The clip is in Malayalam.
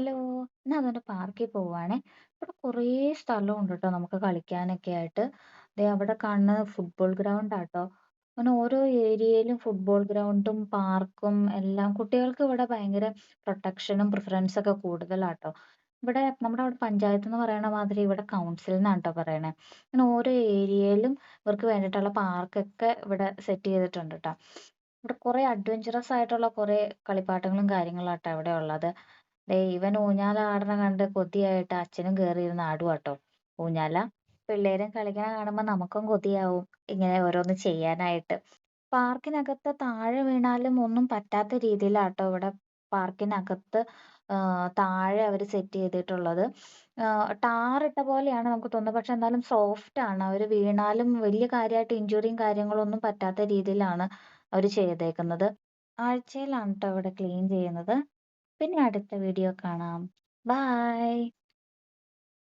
ഹലോ. ഞാൻ അതൊന്ന് പാർക്കിൽ പോവാണേ. ഇവിടെ കുറേ സ്ഥലമുണ്ട് ട്ടോ നമുക്ക് കളിക്കാനൊക്കെ ആയിട്ട്. ദേ അവിടെ കാണുന്നത് ഫുട്ബോൾ ഗ്രൗണ്ടാട്ടോ. അങ്ങനെ ഓരോ ഏരിയയിലും ഫുട്ബോൾ ഗ്രൗണ്ടും പാർക്കും എല്ലാം കുട്ടികൾക്ക് ഇവിടെ ഭയങ്കര പ്രൊട്ടക്ഷനും പ്രിഫറൻസ് ഒക്കെ കൂടുതലാട്ടോ. ഇവിടെ നമ്മുടെ അവിടെ പഞ്ചായത്ത് എന്ന് പറയണ മാതിരി ഇവിടെ കൗൺസിൽ എന്നാണ് ട്ടോ പറയണേ. അങ്ങനെ ഓരോ ഏരിയയിലും ഇവർക്ക് വേണ്ടിയിട്ടുള്ള പാർക്കൊക്കെ ഇവിടെ സെറ്റ് ചെയ്തിട്ടുണ്ട് ട്ടോ. ഇവിടെ കുറേ അഡ്വഞ്ചറസ് ആയിട്ടുള്ള കുറേ കളിപ്പാട്ടങ്ങളും കാര്യങ്ങളാട്ടോ ഇവിടെ ഉള്ളത്. ദേ ഇവൻ ഊഞ്ഞാൽ ആടണ കണ്ട് കൊതിയായിട്ട് അച്ഛനും കേറിയിരുന്ന് ആടുവാട്ടോ ഊഞ്ഞാല. പിള്ളേരും കളിക്കണ കാണുമ്പോ നമുക്കും കൊതിയാവും ഇങ്ങനെ ഓരോന്ന് ചെയ്യാനായിട്ട്. പാർക്കിനകത്ത് താഴെ വീണാലും ഒന്നും പറ്റാത്ത രീതിയിലാട്ടോ ഇവിടെ പാർക്കിനകത്ത് താഴെ അവർ സെറ്റ് ചെയ്തിട്ടുള്ളത്. ടാർ ഇട്ട പോലെയാണ് നമുക്ക് തോന്നുന്നത്. പക്ഷെ എന്നാലും സോഫ്റ്റ് ആണ്. അവർ വീണാലും വലിയ കാര്യമായിട്ട് ഇഞ്ചുറിയും കാര്യങ്ങളും ഒന്നും പറ്റാത്ത രീതിയിലാണ് അവർ ചെയ്തേക്കുന്നത്. ആഴ്ചയിലാണ് ട്ടോ ഇവിടെ ക്ലീൻ ചെയ്യുന്നത്. പിന്നെ അടുത്ത വീഡിയോ കാണാം. ബൈ.